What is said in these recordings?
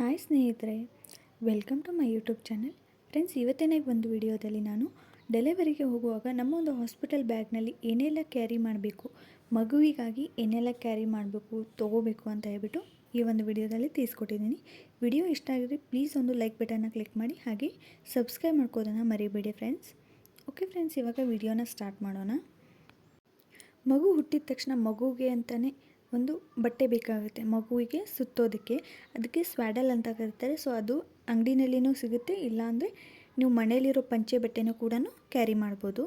Hi ಸ್ನೇಹಿತರೆ, welcome to my YouTube channel. Friends, ಇವತ್ತಿನ ಒಂದು ವಿಡಿಯೋದಲ್ಲಿ ನಾನು ಡೆಲಿವರಿಗೆ ಹೋಗುವಾಗ ನಮ್ಮ ಒಂದು ಹಾಸ್ಪಿಟಲ್ ಬ್ಯಾಗ್ನಲ್ಲಿ ಏನೆಲ್ಲ ಕ್ಯಾರಿ ಮಾಡಬೇಕು, ಮಗುವಿಗಾಗಿ ಏನೆಲ್ಲ ಕ್ಯಾರಿ ಮಾಡಬೇಕು, ತೊಗೋಬೇಕು ಅಂತ ಹೇಳ್ಬಿಟ್ಟು ಈ ಒಂದು ವಿಡಿಯೋದಲ್ಲಿ ತಿಳಿಸ್ಕೊಟ್ಟಿದ್ದೀನಿ. ವಿಡಿಯೋ ಇಷ್ಟ ಆಗಿದ್ರೆ ಪ್ಲೀಸ್ ಒಂದು ಲೈಕ್ ಬಟನ್ನ ಕ್ಲಿಕ್ ಮಾಡಿ, ಹಾಗೆ ಸಬ್ಸ್ಕ್ರೈಬ್ ಮಾಡ್ಕೋದನ್ನು ಮರಿಬೇಡಿ ಫ್ರೆಂಡ್ಸ್. ಓಕೆ ಫ್ರೆಂಡ್ಸ್, ಇವಾಗ ವಿಡಿಯೋನ ಸ್ಟಾರ್ಟ್ ಮಾಡೋಣ. ಮಗು ಹುಟ್ಟಿದ ತಕ್ಷಣ ಮಗುಗೆ ಅಂತಲೇ ಒಂದು ಬಟ್ಟೆ ಬೇಕಾಗುತ್ತೆ ಮಗುವಿಗೆ ಸುತ್ತೋದಕ್ಕೆ. ಅದಕ್ಕೆ ಸ್ವಾಡಲ್ ಅಂತ ಕರೀತಾರೆ. ಸೊ ಅದು ಅಂಗಡಿನಲ್ಲಿನೂ ಸಿಗುತ್ತೆ. ಇಲ್ಲಾಂದರೆ ನೀವು ಮನೆಯಲ್ಲಿರೋ ಪಂಚೆ ಬಟ್ಟೆನೂ ಕೂಡ ಕ್ಯಾರಿ ಮಾಡ್ಬೋದು.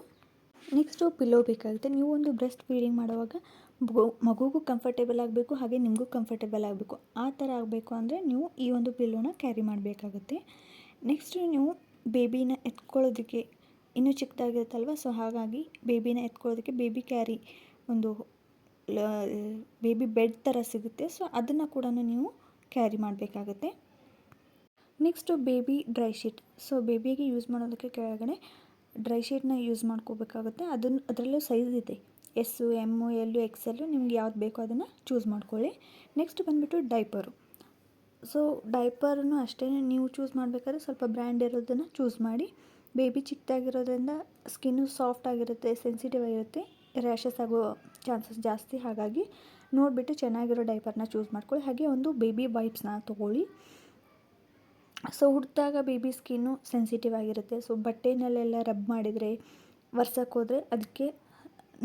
ನೆಕ್ಸ್ಟು ಪಿಲ್ಲೋ ಬೇಕಾಗುತ್ತೆ. ನೀವು ಒಂದು ಬ್ರೆಸ್ಟ್ ಫೀಡಿಂಗ್ ಮಾಡುವಾಗ ಮಗು, ಮಗುಗೂ ಕಂಫರ್ಟೇಬಲ್ ಆಗಬೇಕು, ಹಾಗೆ ನಿಮಗೂ ಕಂಫರ್ಟೇಬಲ್ ಆಗಬೇಕು. ಆ ಥರ ಆಗಬೇಕು ಅಂದರೆ ನೀವು ಈ ಒಂದು ಪಿಲ್ಲೋನ ಕ್ಯಾರಿ ಮಾಡಬೇಕಾಗುತ್ತೆ. ನೆಕ್ಸ್ಟು ನೀವು ಬೇಬಿನ ಎತ್ಕೊಳ್ಳೋದಕ್ಕೆ, ಇನ್ನೂ ಚಿಕ್ಕದಾಗಿರುತ್ತಲ್ವ? ಸೊ ಹಾಗಾಗಿ ಬೇಬಿನ ಎತ್ಕೊಳ್ಳೋದಕ್ಕೆ ಬೇಬಿ ಕ್ಯಾರಿ ಒಂದು ಬೇಬಿ ಬೆಡ್ ಥರ ಸಿಗುತ್ತೆ. ಸೊ, ಅದನ್ನು ಕೂಡ ನೀವು ಕ್ಯಾರಿ ಮಾಡಬೇಕಾಗತ್ತೆ. Next baby dry sheet. So, ಬೇಬಿಗೆ use ಮಾಡೋದಕ್ಕೆ ಕೆಳಗಡೆ ಡ್ರೈ ಶೀಟ್ನ ಯೂಸ್ ಮಾಡ್ಕೋಬೇಕಾಗುತ್ತೆ. ಅದನ್ನು ಅದರಲ್ಲೂ ಸೈಜ್ ಇದೆ. ಎಸ್ಸು ಎಮ್ಮು ಎಲ್ಲು ಎಕ್ಸೆಲ್ಲು ನಿಮ್ಗೆ ಯಾವ್ದು ಬೇಕೋ ಅದನ್ನು ಚೂಸ್ ಮಾಡ್ಕೊಳ್ಳಿ. ನೆಕ್ಸ್ಟ್ ಬಂದುಬಿಟ್ಟು ಡೈಪರು. ಸೊ ಡೈಪರನ್ನು ಅಷ್ಟೇ ನೀವು ಚೂಸ್ ಮಾಡಬೇಕಾದ್ರೆ ಸ್ವಲ್ಪ ಬ್ರ್ಯಾಂಡ್ ಇರೋದನ್ನು ಚೂಸ್ ಮಾಡಿ. ಬೇಬಿ ಚಿಕ್ಕದಾಗಿರೋದ್ರಿಂದ ಸ್ಕಿನ್ನು ಸಾಫ್ಟ್ ಆಗಿರುತ್ತೆ, ಸೆನ್ಸಿಟಿವ್ ಆಗಿರುತ್ತೆ. ರ್ಯಾಷಸ್ ಆಗೋ ಚಾನ್ಸಸ್ ಜಾಸ್ತಿ, ಹಾಗಾಗಿ ನೋಡಿಬಿಟ್ಟು ಚೆನ್ನಾಗಿರೋ ಡೈಪರ್ನ ಚೂಸ್ ಮಾಡ್ಕೊಳ್ಳಿ. ಹಾಗೆ ಒಂದು ಬೇಬಿ ವೈಪ್ಸ್ನ ತೊಗೊಳ್ಳಿ. ಸೊ ಹುಟ್ಟಿದಾಗ ಬೇಬಿ ಸ್ಕಿನ್ನು ಸೆನ್ಸಿಟಿವ್ ಆಗಿರುತ್ತೆ. ಸೊ ಬಟ್ಟೆನಲ್ಲೆಲ್ಲ ರಬ್ ಮಾಡಿದರೆ ಹೋದರೆ ಅದಕ್ಕೆ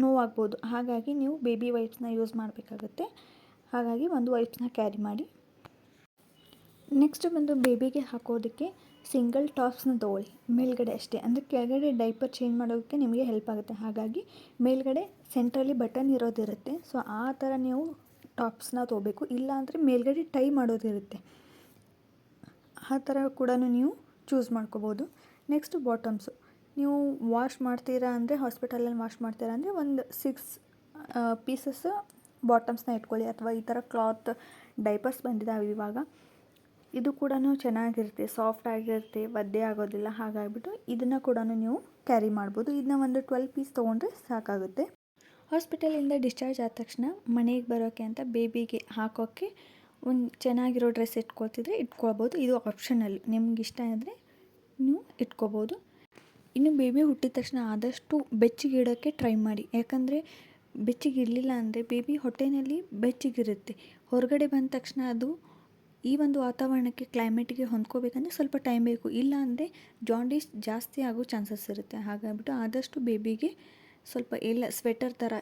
ನೋವಾಗ್ಬೋದು. ಹಾಗಾಗಿ ನೀವು ಬೇಬಿ ವೈಪ್ಸ್ನ ಯೂಸ್ ಮಾಡಬೇಕಾಗುತ್ತೆ. ಹಾಗಾಗಿ ಒಂದು ವೈಪ್ಸ್ನ ಕ್ಯಾರಿ ಮಾಡಿ. ನೆಕ್ಸ್ಟ್ ಬಂದು ಬೇಬಿಗೆ ಹಾಕೋದಕ್ಕೆ ಸಿಂಗಲ್ ಟಾಪ್ಸ್ನ ತೊಗೊಳ್ಳಿ. ಮೇಲ್ಗಡೆ ಅಷ್ಟೇ. ಅಂದರೆ ಕೆಳಗಡೆ ಡೈಪರ್ ಚೇಂಜ್ ಮಾಡೋದಕ್ಕೆ ನಿಮಗೆ ಹೆಲ್ಪ್ ಆಗುತ್ತೆ. ಹಾಗಾಗಿ ಮೇಲ್ಗಡೆ ಸೆಂಟ್ರಲ್ಲಿ ಬಟನ್ ಇರೋದಿರುತ್ತೆ. ಸೊ ಆ ಥರ ನೀವು ಟಾಪ್ಸ್ನ ತೊಗೋಬೇಕು. ಇಲ್ಲ ಅಂದರೆ ಮೇಲ್ಗಡೆ ಟೈ ಮಾಡೋದಿರುತ್ತೆ. ಆ ಥರ ಕೂಡ ನೀವು ಚೂಸ್ ಮಾಡ್ಕೋಬೋದು. ನೆಕ್ಸ್ಟ್ ಬಾಟಮ್ಸು ನೀವು ವಾಶ್ ಮಾಡ್ತೀರಾ ಅಂದರೆ ಹಾಸ್ಪಿಟಲಲ್ಲಿ ವಾಶ್ ಮಾಡ್ತೀರಾ ಅಂದರೆ ಒಂದು ಸಿಕ್ಸ್ ಪೀಸಸ್ ಬಾಟಮ್ಸ್ನ ಇಟ್ಕೊಳ್ಳಿ. ಅಥವಾ ಈ ಥರ ಕ್ಲಾತ್ ಡೈಪರ್ಸ್ ಬಂದಿದ್ದಾವೆ ಇವಾಗ. ಇದು ಕೂಡ ಚೆನ್ನಾಗಿರುತ್ತೆ ಸಾಫ್ಟ್ ಆಗಿರುತ್ತೆ, ಒದ್ದೆ ಆಗೋದಿಲ್ಲ, ಹಾಗಾಗಿಬಿಟ್ಟು ಇದನ್ನು ಕೂಡ ನೀವು ಕ್ಯಾರಿ ಮಾಡ್ಬೋದು. ಇದನ್ನ ಒಂದು ಟ್ವೆಲ್ ಪೀಸ್ ತೊಗೊಂಡ್ರೆ ಸಾಕಾಗುತ್ತೆ. ಹಾಸ್ಪಿಟಲಿಂದ ಡಿಸ್ಚಾರ್ಜ್ ಆದ ತಕ್ಷಣ ಮನೆಗೆ ಬರೋಕ್ಕೆ ಅಂತ ಬೇಬಿಗೆ ಹಾಕೋಕ್ಕೆ ಒಂದು ಚೆನ್ನಾಗಿರೋ ಡ್ರೆಸ್ ಇಟ್ಕೊಳ್ತಿದ್ರೆ ಇಟ್ಕೊಳ್ಬೋದು. ಇದು ಆಪ್ಷನಲ್ ನಿಮ್ಗೆ ಇಷ್ಟ ಆದರೆ ನೀವು ಇಟ್ಕೋಬೋದು ಇನ್ನು ಬೇಬಿ ಹುಟ್ಟಿದ ತಕ್ಷಣ ಆದಷ್ಟು ಬೆಚ್ಚಗಿಡೋಕ್ಕೆ ಟ್ರೈ ಮಾಡಿ. ಯಾಕಂದರೆ ಬೆಚ್ಚಗಿರಲಿಲ್ಲ ಅಂದರೆ ಬೇಬಿ ಹೊಟ್ಟೆಯಲ್ಲಿ ಬೆಚ್ಚಗಿರುತ್ತೆ. ಹೊರಗಡೆ ಬಂದ ತಕ್ಷಣ ಅದು ಈ ಒಂದು ವಾತಾವರಣಕ್ಕೆ ಕ್ಲೈಮೇಟಿಗೆ ಹೊಂದ್ಕೋಬೇಕಂದ್ರೆ ಸ್ವಲ್ಪ ಟೈಮ್ ಬೇಕು. ಇಲ್ಲ ಅಂದರೆ ಜಾಂಡೀಸ್ ಜಾಸ್ತಿ ಆಗೋ ಚಾನ್ಸಸ್ ಇರುತ್ತೆ. ಹಾಗಾಗಿಬಿಟ್ಟು ಆದಷ್ಟು ಬೇಬಿಗೆ ಸ್ವಲ್ಪ ಎಲ್ಲ ಸ್ವೆಟರ್ ಥರ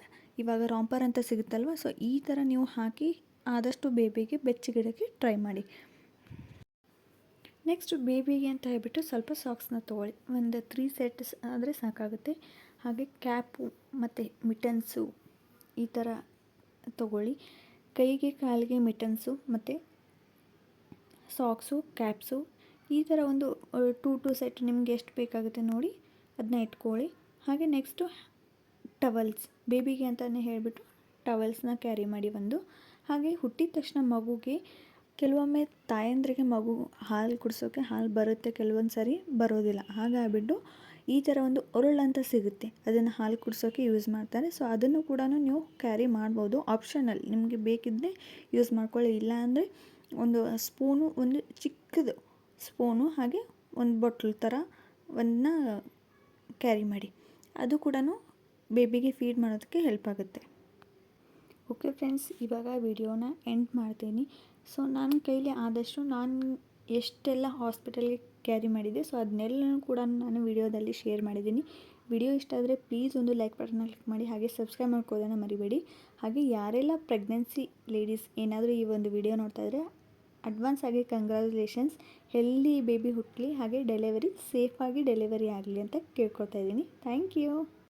ಇವಾಗ ರಾಂಪರ್ ಅಂತ ಸಿಗುತ್ತಲ್ವ? ಸೊ ಈ ಥರ ನೀವು ಹಾಕಿ ಆದಷ್ಟು ಬೇಬಿಗೆ ಬೆಚ್ಚಗಿಡೋಕ್ಕೆ ಟ್ರೈ ಮಾಡಿ. ನೆಕ್ಸ್ಟ್ ಬೇಬಿಗೆ ಅಂತ ಹೇಳ್ಬಿಟ್ಟು ಸ್ವಲ್ಪ ಸಾಕ್ಸ್ನ ತೊಗೊಳ್ಳಿ. ಒಂದು ತ್ರೀ ಸೆಟ್ಸ್ ಆದರೆ ಸಾಕಾಗುತ್ತೆ. ಹಾಗೆ ಕ್ಯಾಪು ಮತ್ತು ಮಿಟನ್ಸು ಈ ಥರ ತೊಗೊಳ್ಳಿ. ಕೈಗೆ, ಕಾಲಿಗೆ ಮಿಟನ್ಸು ಮತ್ತು ಸಾಕ್ಸು, ಕ್ಯಾಪ್ಸು, ಈ ಥರ ಒಂದು ಟೂ ಟು ಸೆಟ್ ನಿಮ್ಗೆ ಎಷ್ಟು ಬೇಕಾಗುತ್ತೆ ನೋಡಿ ಅದನ್ನ ಇಟ್ಕೊಳ್ಳಿ. ಹಾಗೆ ನೆಕ್ಸ್ಟು ಟವಲ್ಸ್, ಬೇಬಿಗೆ ಅಂತಲೇ ಹೇಳಿಬಿಟ್ಟು ಟವಲ್ಸ್ನ ಕ್ಯಾರಿ ಮಾಡಿ ಒಂದು. ಹಾಗೆ ಹುಟ್ಟಿದ ತಕ್ಷಣ ಮಗುಗೆ, ಕೆಲವೊಮ್ಮೆ ತಾಯಂದ್ರಿಗೆ ಮಗು ಹಾಲು ಕುಡಿಸೋಕೆ ಹಾಲು ಬರುತ್ತೆ, ಕೆಲವೊಂದು ಸರಿ ಬರೋದಿಲ್ಲ. ಹಾಗಾಗಿಬಿಟ್ಟು ಈ ಥರ ಒಂದು ಒರಳು ಅಂತ ಸಿಗುತ್ತೆ. ಅದನ್ನು ಹಾಲು ಕುಡಿಸೋಕೆ ಯೂಸ್ ಮಾಡ್ತಾರೆ. ಸೊ, ಅದನ್ನು ಕೂಡ ನೀವು ಕ್ಯಾರಿ ಮಾಡ್ಬೋದು. ಆಪ್ಷನಲ್, ನಿಮಗೆ ಬೇಕಿದ್ದರೆ ಯೂಸ್ ಮಾಡ್ಕೊಳ್ಳಿ. ಇಲ್ಲ ಅಂದರೆ ಒಂದು ಸ್ಪೂನು, ಒಂದು ಚಿಕ್ಕದು ಸ್ಪೂನು, ಹಾಗೆ ಒಂದು ಬಾಟ್ಲ್ ಥರ ಒಂದನ್ನ ಕ್ಯಾರಿ ಮಾಡಿ. ಅದು ಕೂಡ ಬೇಬಿಗೆ ಫೀಡ್ ಮಾಡೋದಕ್ಕೆ ಹೆಲ್ಪ್ ಆಗುತ್ತೆ. ಓಕೆ ಫ್ರೆಂಡ್ಸ್ ಇವಾಗ ವಿಡಿಯೋನ ಎಂಡ್ ಮಾಡ್ತೀನಿ. ಸೊ ನನ್ನ ಕೈಲಿ ಆದಷ್ಟು ನಾನು ಎಷ್ಟೆಲ್ಲ ಹಾಸ್ಪಿಟಲ್ಗೆ ಕ್ಯಾರಿ ಮಾಡಿದೆ ಸೊ ಅದನ್ನೆಲ್ಲನೂ ಕೂಡ ನಾನು ವಿಡಿಯೋದಲ್ಲಿ ಶೇರ್ ಮಾಡಿದ್ದೀನಿ. ವಿಡಿಯೋ ಇಷ್ಟ ಆದರೆ ಪ್ಲೀಸ್ ಒಂದು ಲೈಕ್ ಬಟನ್ನ ಕ್ಲಿಕ್ ಮಾಡಿ, ಹಾಗೆ ಸಬ್ಸ್ಕ್ರೈಬ್ ಮಾಡ್ಕೋದನ್ನು ಮರಿಬೇಡಿ. ಹಾಗೆ ಯಾರೆಲ್ಲ ಪ್ರೆಗ್ನೆನ್ಸಿ ಲೇಡೀಸ್ ಏನಾದರೂ ಈ ಒಂದು ವಿಡಿಯೋ ನೋಡ್ತಾ ಇದ್ದರೆ ಅಡ್ವಾನ್ಸ್ ಆಗಿ ಕಂಗ್ರ್ಯಾಚುಲೇಷನ್ಸ್ ಹೆಲ್ದಿ ಬೇಬಿ ಹುಟ್ಟಲಿ ಹಾಗೆ ಡೆಲಿವರಿ ಸೇಫಾಗಿ ಡೆಲಿವರಿ ಆಗಲಿ ಅಂತ ಕೇಳ್ಕೊಳ್ತಾ ಇದ್ದೀನಿ. Thank you